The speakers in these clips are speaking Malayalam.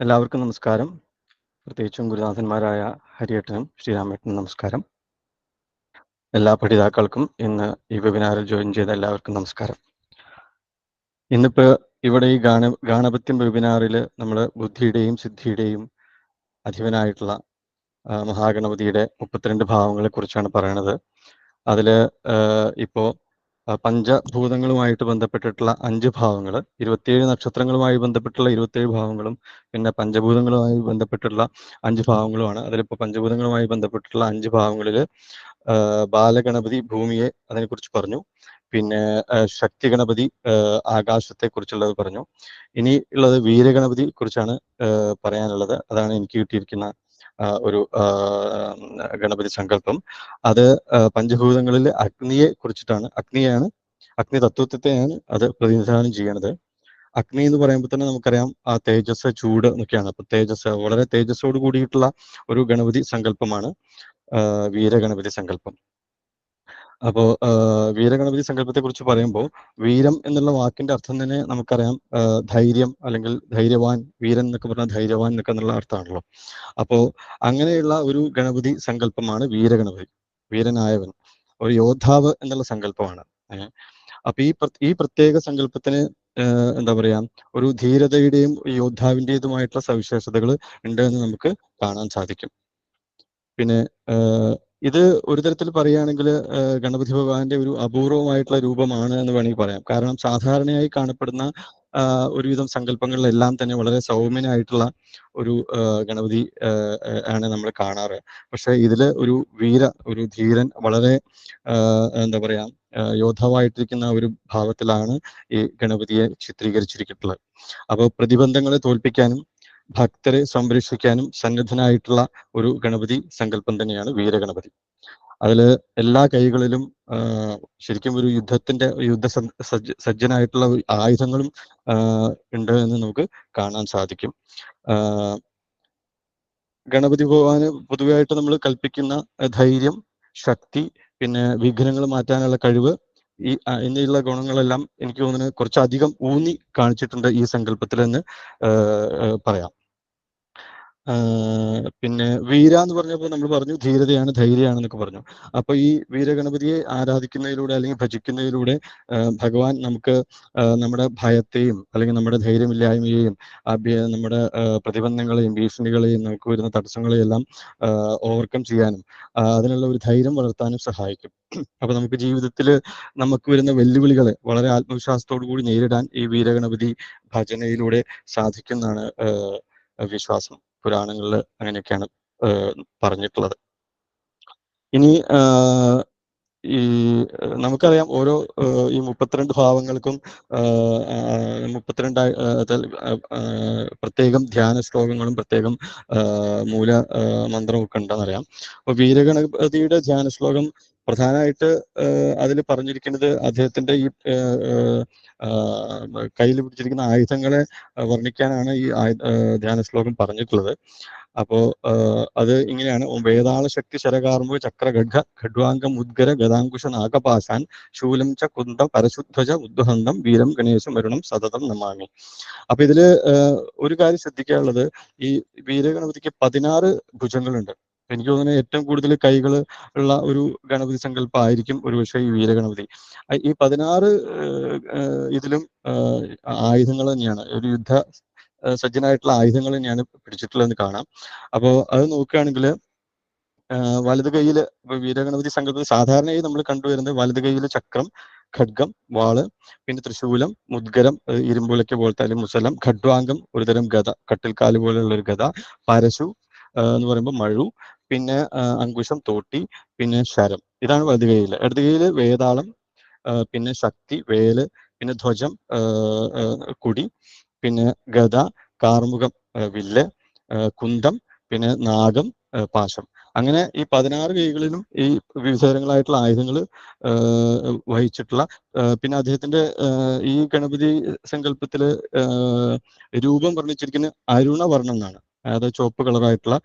എല്ലാവർക്കും നമസ്കാരം. പ്രത്യേകിച്ചും ഗുരുനാഥന്മാരായ ഹരിയേട്ടനും ശ്രീരാമേട്ടനും നമസ്കാരം. എല്ലാ പഠിതാക്കൾക്കും ഇന്ന് ഈ വെബിനാറിൽ ജോയിൻ ചെയ്ത എല്ലാവർക്കും നമസ്കാരം. ഇന്നിപ്പോ ഇവിടെ ഈ ഗാന ഗാണപത്യം വെബിനാറിൽ നമ്മൾ ബുദ്ധിയുടെയും സിദ്ധിയുടെയും അധിപനായിട്ടുള്ള മഹാഗണപതിയുടെ മുപ്പത്തിരണ്ട് ഭാവങ്ങളെ കുറിച്ചാണ് പറയണത്. അതിൽ ഇപ്പോ പഞ്ചഭൂതങ്ങളുമായിട്ട് ബന്ധപ്പെട്ടിട്ടുള്ള അഞ്ച് ഭാവങ്ങൾ ഇരുപത്തിയേഴ് നക്ഷത്രങ്ങളുമായി ബന്ധപ്പെട്ടുള്ള ഇരുപത്തിയേഴ് ഭാവങ്ങളും പിന്നെ പഞ്ചഭൂതങ്ങളുമായി ബന്ധപ്പെട്ടിട്ടുള്ള അഞ്ച് ഭാവങ്ങളുമാണ്. അതിലിപ്പോ പഞ്ചഭൂതങ്ങളുമായി ബന്ധപ്പെട്ടിട്ടുള്ള അഞ്ച് ഭാവങ്ങളിൽ ബാലഗണപതി ഭൂമിയെ അതിനെക്കുറിച്ച് പറഞ്ഞു. പിന്നെ ശക്തി ഗണപതി ആകാശത്തെ കുറിച്ചുള്ളത് പറഞ്ഞു. ഇനി ഉള്ളത് വീരഗണപതി കുറിച്ചാണ് പറയാനുള്ളത്. അതാണ് എനിക്ക് കിട്ടിയിരിക്കുന്ന ഒരു ഗണപതി സങ്കല്പം. അത് പഞ്ചഭൂതങ്ങളിൽ അഗ്നിയെ കുറിച്ചിട്ടാണ്. അഗ്നിയാണ് അഗ്നി തത്വത്തെയാണ് അത് പ്രതിനിധാനം ചെയ്യണത്. അഗ്നി എന്ന് പറയുമ്പോൾ തന്നെ നമുക്കറിയാം ആ തേജസ് ചൂട് എന്നൊക്കെയാണ്. അപ്പൊ തേജസ് വളരെ തേജസ്സോട് കൂടിയിട്ടുള്ള ഒരു ഗണപതി സങ്കല്പമാണ് വീരഗണപതി സങ്കല്പം. അപ്പോ വീരഗണപതി സങ്കല്പത്തെ കുറിച്ച് പറയുമ്പോൾ വീരം എന്നുള്ള വാക്കിന്റെ അർത്ഥം തന്നെ നമുക്കറിയാം ധൈര്യം അല്ലെങ്കിൽ ധൈര്യവാൻ വീരൻ എന്നൊക്കെ പറഞ്ഞാൽ ധൈര്യവാൻ എന്നൊക്കെ എന്നുള്ള അർത്ഥമാണല്ലോ. അപ്പോ അങ്ങനെയുള്ള ഒരു ഗണപതി സങ്കല്പമാണ് വീരഗണപതി വീരനായവൻ. ഒരു യോദ്ധാവ് എന്നുള്ള സങ്കല്പമാണ്. അപ്പൊ ഈ ഈ പ്രത്യേക സങ്കല്പത്തിന് എന്താ പറയാ ഒരു ധീരതയുടെയും യോദ്ധാവിന്റെതുമായിട്ടുള്ള സവിശേഷതകൾ ഉണ്ട് എന്ന് നമുക്ക് കാണാൻ സാധിക്കും. പിന്നെ ഇത് ഒരു തരത്തിൽ പറയുകയാണെങ്കിൽ ഗണപതി ഭഗവാന്റെ ഒരു അപൂർവമായിട്ടുള്ള രൂപമാണ് എന്ന് വേണമെങ്കിൽ പറയാം. കാരണം സാധാരണയായി കാണപ്പെടുന്ന ഒരുവിധം സങ്കല്പങ്ങളിലെല്ലാം തന്നെ വളരെ സൗമ്യനായിട്ടുള്ള ഒരു ഗണപതി ആണ് നമ്മൾ കാണാറ്. പക്ഷെ ഇതിൽ ഒരു വീര ഒരു ധീരൻ വളരെ എന്താ പറയാ യോദ്ധാവായിട്ടിരിക്കുന്ന ഒരു ഭാവത്തിലാണ് ഈ ഗണപതിയെ ചിത്രീകരിച്ചിരിക്കുന്നത്. അപ്പോൾ പ്രതിബന്ധങ്ങളെ തോൽപ്പിക്കാനും ഭക്തരെ സംരക്ഷിക്കാനും സന്നദ്ധനായിട്ടുള്ള ഒരു ഗണപതി സങ്കല്പം തന്നെയാണ് വീരഗണപതി. അതിൽ എല്ലാ കൈകളിലും ശരിക്കും ഒരു യുദ്ധത്തിന്റെ യുദ്ധ സജ്ജ സജ്ജ- സജ്ജനായിട്ടുള്ള ആയുധങ്ങളും ഉണ്ട് എന്ന് നമുക്ക് കാണാൻ സാധിക്കും. ഗണപതി ഭഗവാന് പൊതുവായിട്ട് നമ്മൾ കൽപ്പിക്കുന്ന ധൈര്യം ശക്തി പിന്നെ വിഘ്നങ്ങൾ മാറ്റാനുള്ള കഴിവ് ഈ എന്നുള്ള ഗുണങ്ങളെല്ലാം എനിക്ക് തോന്നുന്നത് കുറച്ചധികം ഊന്നി കാണിച്ചിട്ടുണ്ട് ഈ സങ്കല്പത്തിൽ എന്ന് പറയാം. പിന്നെ വീര എന്ന് പറഞ്ഞപ്പോൾ നമ്മൾ പറഞ്ഞു ധീരതയാണ് ധൈര്യമാണ് ധൈര്യമാണെന്നൊക്കെ പറഞ്ഞു. അപ്പൊ ഈ വീരഗണപതിയെ ആരാധിക്കുന്നതിലൂടെ അല്ലെങ്കിൽ ഭജിക്കുന്നതിലൂടെ ഭഗവാൻ നമുക്ക് നമ്മുടെ ഭയത്തെയും അല്ലെങ്കിൽ നമ്മുടെ ധൈര്യമില്ലായ്മയെയും നമ്മുടെ പ്രതിബന്ധങ്ങളെയും ഭീഷണികളെയും നമുക്ക് വരുന്ന തടസ്സങ്ങളെയും എല്ലാം ഓവർകം ചെയ്യാനും അതിനുള്ള ഒരു ധൈര്യം വളർത്താനും സഹായിക്കും. അപ്പൊ നമുക്ക് ജീവിതത്തിൽ നമുക്ക് വരുന്ന വെല്ലുവിളികളെ വളരെ ആത്മവിശ്വാസത്തോടു കൂടി നേരിടാൻ ഈ വീരഗണപതി ഭജനയിലൂടെ സാധിക്കുന്നതാണ് വിശ്വാസം. പുരാണങ്ങളിൽ അങ്ങനെയൊക്കെയാണ് പറഞ്ഞിട്ടുള്ളത്. ഇനി ഈ നമുക്കറിയാം ഓരോ ഈ മുപ്പത്തിരണ്ട് ഭാവങ്ങൾക്കും മുപ്പത്തിരണ്ട് പ്രത്യേകം ധ്യാന ശ്ലോകങ്ങളും പ്രത്യേകം മൂല മന്ത്രവും ഒക്കെ ഉണ്ടെന്നറിയാം. അപ്പൊ വീരഗണപതിയുടെ ധ്യാന ശ്ലോകം പ്രധാനമായിട്ട് അതിൽ പറഞ്ഞിരിക്കുന്നത് അദ്ദേഹത്തിന്റെ ഈ കയ്യിൽ പിടിച്ചിരിക്കുന്ന ആയുധങ്ങളെ വർണിക്കാനാണ് ഈ ധ്യാന ശ്ലോകം പറഞ്ഞിട്ടുള്ളത്. അപ്പോ അത് ഇങ്ങനെയാണ്. വേദാള ശക്തി ശരകാർമു ചക്ര ഖഡ്ഗ ഖഡ്വാംഗം ഉദ്ഗര ഗതാങ്കുശ നാഗപാശാൻ ശൂലം ച കുന്ദ പരശുദ്ധജ ഉദ്വഹന്തം വീരം ഗണേശ മരുണം സതതം നമാമി. അപ്പൊ ഇതിൽ ഒരു കാര്യം ശ്രദ്ധിക്കാനുള്ളത്. ഈ വീരഗണപതിക്ക് പതിനാറ് ഭുജങ്ങളുണ്ട്. എനിക്ക് തോന്നുന്നത് ഏറ്റവും കൂടുതൽ കൈകൾ ഉള്ള ഒരു ഗണപതി സങ്കല്പമായിരിക്കും ഒരുപക്ഷെ ഈ വീരഗണപതി. ഈ പതിനാറ് ഇതിലും ആയുധങ്ങൾ തന്നെയാണ്. ഒരു യുദ്ധ സജ്ജനായിട്ടുള്ള ആയുധങ്ങൾ തന്നെയാണ് പിടിച്ചിട്ടുള്ളതെന്ന് കാണാം. അപ്പോൾ അത് നോക്കുകയാണെങ്കിൽ വലത് കൈയിൽ വീരഗണപതി സങ്കല്പത്തിൽ സാധാരണയായി നമ്മൾ കണ്ടുവരുന്നത് വലത് കൈയിൽ ചക്രം ഖഡ്ഗം വാൾ പിന്നെ തൃശൂലം മുദ്ഗരം ഇരുമ്പുലയ്ക്ക് പോലത്തെ അല്ലെങ്കിൽ മുസലം ഖഡ്വാംഗം ഒരുതരം ഗത കട്ടിൽക്കാൽ പോലെയുള്ള ഒരു ഗത പരശു എന്ന് പറയുമ്പോൾ മഴു പിന്നെ അങ്കുശം തോട്ടി പിന്നെ ശരം. ഇതാണ് വലത് ഇടതുകയിൽ ഇടത് വേതാളം പിന്നെ ശക്തി വേൽ പിന്നെ ധ്വജം കുടി പിന്നെ ഗദ കാർമുകം വില്ല് കുന്തം പിന്നെ നാഗം പാശം. അങ്ങനെ ഈ പതിനാറ് കൈകളിലും ഈ വിവിധതരങ്ങളായിട്ടുള്ള ആയുധങ്ങൾ വഹിച്ചിട്ടുള്ള പിന്നെ അദ്ദേഹത്തിന്റെ ഈ ഗണപതി സങ്കല്പത്തിൽ രൂപം വർണിച്ചിരിക്കുന്ന അരുണവർണം എന്നാണ് അതായത് ചുവപ്പ് കളറായിട്ടുള്ള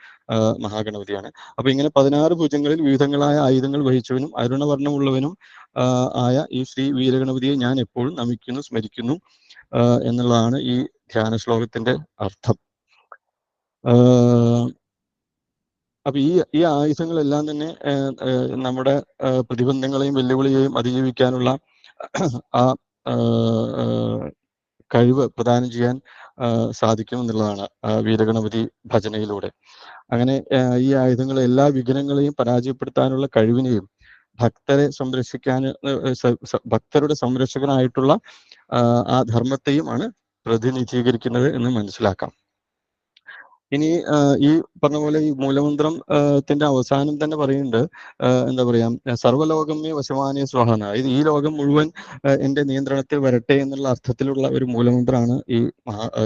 മഹാഗണപതിയാണ്. അപ്പൊ ഇങ്ങനെ പതിനാറ് ഭുജങ്ങളിൽ വിവിധങ്ങളായ ആയുധങ്ങൾ വഹിച്ചവനും അരുണവർണമുള്ളവനും ആയ ഈ ശ്രീ വീരഗണപതിയെ ഞാൻ എപ്പോഴും നമിക്കുന്നു സ്മരിക്കുന്നു എന്നുള്ളതാണ് ഈ ധ്യാന ശ്ലോകത്തിന്റെ അർത്ഥം. അപ്പൊ ഈ ഈ ആയുധങ്ങളെല്ലാം തന്നെ നമ്മുടെ പ്രതിബന്ധങ്ങളെയും വെല്ലുവിളിയെയും അതിജീവിക്കാനുള്ള ആ കഴിവ് പ്രദാനം ചെയ്യാൻ സാധിക്കും എന്നുള്ളതാണ് വീരഗണപതി ഭജനയിലൂടെ. അങ്ങനെ ഈ ആയുധങ്ങൾ എല്ലാ വിഘ്നങ്ങളെയും പരാജയപ്പെടുത്താനുള്ള കഴിവിനെയും ഭക്തരെ സംരക്ഷിക്കാൻ ഭക്തരുടെ സംരക്ഷകനായിട്ടുള്ള ആ ധർമ്മത്തെയുമാണ് പ്രതിനിധീകരിക്കുന്നത് എന്ന് മനസ്സിലാക്കാം. ഇനി ഈ പറഞ്ഞ പോലെ ഈ മൂലമന്ത്രം ത്തിന്റെ അവസാനം തന്നെ പറയുന്നുണ്ട് എന്താ പറയാ സർവലോകമേ വശമാനീയ സ്വഹ എന്ന് ഇത് ഈ ലോകം മുഴുവൻ എന്റെ നിയന്ത്രണത്തിൽ വരട്ടെ എന്നുള്ള അർത്ഥത്തിലുള്ള ഒരു മൂലമന്ത്രമാണ് ഈ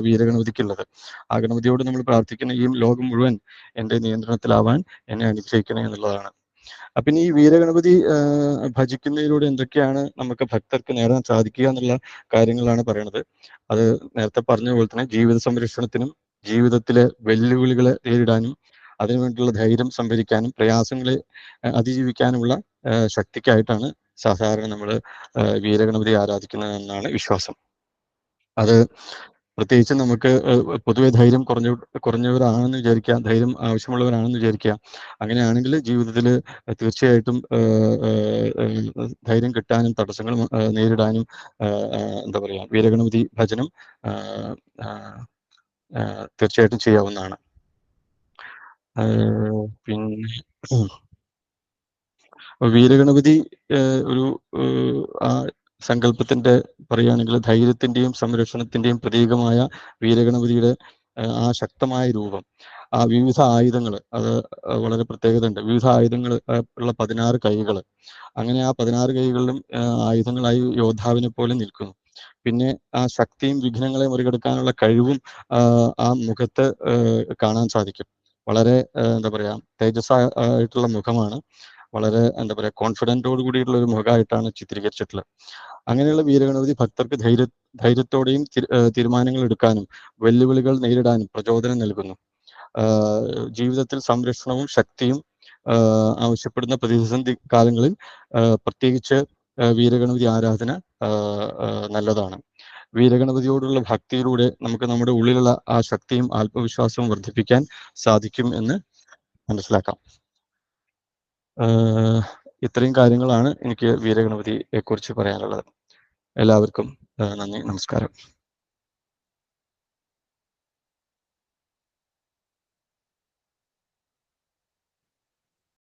വീരഗണപതിക്കുള്ളത്. ആ ഗണപതിയോട് നമ്മൾ പ്രാർത്ഥിക്കുന്ന ഈ ലോകം മുഴുവൻ എന്റെ നിയന്ത്രണത്തിലാവാൻ എന്നെ അനുഗ്രഹിക്കണേ എന്നുള്ളതാണ്. അപ്പൊ ഈ വീരഗണപതി ഭജിക്കുന്നതിലൂടെ എന്തൊക്കെയാണ് നമുക്ക് ഭക്തർക്ക് നേടാൻ സാധിക്കുക എന്നുള്ള കാര്യങ്ങളാണ് പറയുന്നത് അത് നേരത്തെ പറഞ്ഞ പോലെ തന്നെ ജീവിത സംരക്ഷണത്തിനും ജീവിതത്തിലെ വെല്ലുവിളികളെ നേരിടാനും അതിനുവേണ്ടിയുള്ള ധൈര്യം സംഭരിക്കാനും പ്രയാസങ്ങളെ അതിജീവിക്കാനുമുള്ള ശക്തിക്കായിട്ടാണ് സാധാരണ നമ്മൾ വീരഗണപതി ആരാധിക്കുന്നത് എന്നാണ് വിശ്വാസം. അത് പ്രത്യേകിച്ച് നമുക്ക് പൊതുവെ ധൈര്യം കുറഞ്ഞ കുറഞ്ഞവരാണെന്ന് വിചാരിക്കുക ധൈര്യം ആവശ്യമുള്ളവരാണെന്ന് വിചാരിക്കുക അങ്ങനെയാണെങ്കിൽ ജീവിതത്തിൽ തീർച്ചയായിട്ടും ധൈര്യം കിട്ടാനും തടസ്സങ്ങൾ നേരിടാനും എന്താ പറയുക വീരഗണപതി ഭജനം തീർച്ചയായിട്ടും ചെയ്യാവുന്നതാണ്. പിന്നെ വീരഗണപതി ഒരു ആ സങ്കല്പത്തിന്റെ പറയുകയാണെങ്കിൽ ധൈര്യത്തിന്റെയും സംരക്ഷണത്തിന്റെയും പ്രതീകമായ വീരഗണപതിയുടെ ആ ശക്തമായ രൂപം. ആ വിവിധ ആയുധങ്ങൾ അത് വളരെ പ്രത്യേകത ഉണ്ട് വിവിധ ആയുധങ്ങൾ ഉള്ള പതിനാറ് കൈകൾ. അങ്ങനെ ആ പതിനാറ് കൈകളിലും ആയുധങ്ങളായി യോദ്ധാവിനെ പോലെ നിൽക്കുന്നു. പിന്നെ ആ ശക്തിയും വിഘ്നങ്ങളെ മറികടക്കാനുള്ള കഴിവും ആ മുഖത്ത് കാണാൻ സാധിക്കും. വളരെ എന്താ പറയാ തേജസ് ആയിട്ടുള്ള മുഖമാണ്. വളരെ എന്താ പറയാ കോൺഫിഡന്റോട് കൂടിയിട്ടുള്ള ഒരു മുഖമായിട്ടാണ് ചിത്രീകരിച്ചിട്ടുള്ളത്. അങ്ങനെയുള്ള വീരഗണപതി ഭക്തർക്ക് ധൈര്യ ധൈര്യത്തോടെയും തീരുമാനങ്ങൾ എടുക്കാനും വെല്ലുവിളികൾ നേരിടാനും പ്രചോദനം നൽകുന്നു. ജീവിതത്തിൽ സംരക്ഷണവും ശക്തിയും ആവശ്യപ്പെടുന്ന പ്രതിസന്ധി കാലങ്ങളിൽ പ്രത്യേകിച്ച് വീരഗണപതി ആരാധന നല്ലതാണ്. വീരഗണപതിയോടുള്ള ഭക്തിയിലൂടെ നമുക്ക് നമ്മുടെ ഉള്ളിലുള്ള ആ ശക്തിയും ആത്മവിശ്വാസവും വർദ്ധിപ്പിക്കാൻ സാധിക്കും എന്ന് മനസ്സിലാക്കാം. ഇത്രയും കാര്യങ്ങളാണ് എനിക്ക് വീരഗണപതിയെ കുറിച്ച് പറയാനുള്ളത്. എല്ലാവർക്കും നന്ദി നമസ്കാരം.